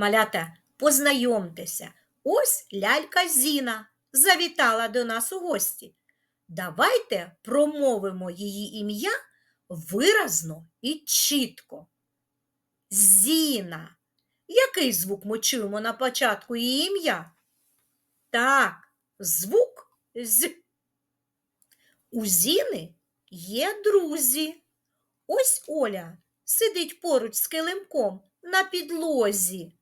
Малята, познайомтеся, ось лялька Зіна завітала до нас у гості. Давайте промовимо її ім'я виразно і чітко. Зіна. Який звук ми чуємо на початку її ім'я? Так, звук з. У Зіни є друзі. Ось Оля сидить поруч з килимком на підлозі.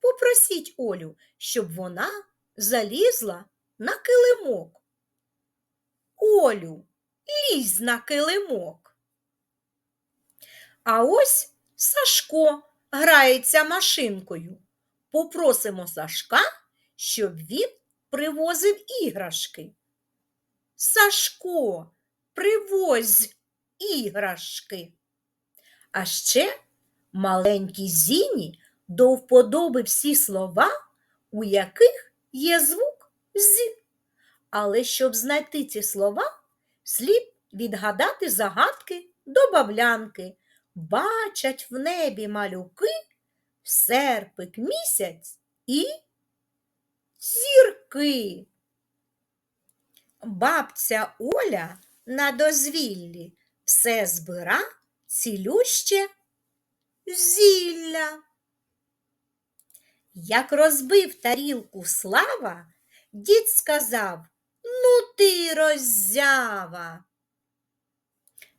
Попросіть Олю, щоб вона залізла на килимок. Олю, лізь на килимок. А ось Сашко грається машинкою. Попросимо Сашка, щоб він привозив іграшки. Сашко, привозь іграшки. А ще маленькій Зіні до вподоби всі слова, у яких є звук з. Але щоб знайти ці слова, слід відгадати загадки добавлянки. Бачать в небі малюки серпик місяць і зірки. Бабця Оля на дозвіллі все збира цілюще зілля. Як розбив тарілку слава, дід сказав Ну ти роззява.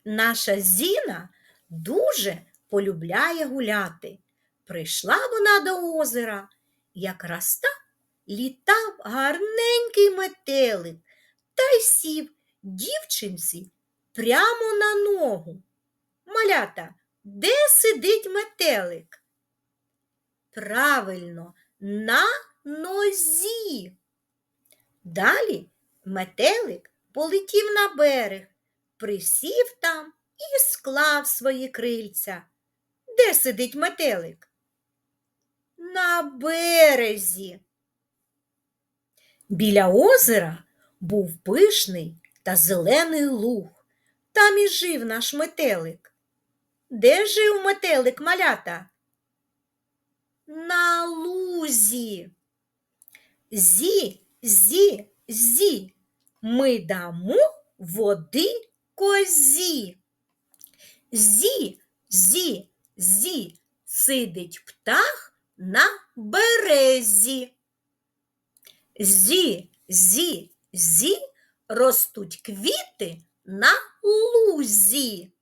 Наша Зіна дуже полюбляє гуляти. Прийшла вона до озера, якраз так літав гарненький метелик та й сів дівчинці прямо на ногу. Малята, де сидить метелик? Правильно, на нозі. Далі метелик полетів на берег, присів там і склав свої крильця. Де сидить метелик? На березі. Біля озера був пишний та зелений луг. Там і жив наш метелик. Де жив метелик малята? На лузі. Зі, зі, зі. Ми дамо води козі. Зі, зі, зі, сидить птах на березі. Зі, зі, зі, ростуть квіти на лузі.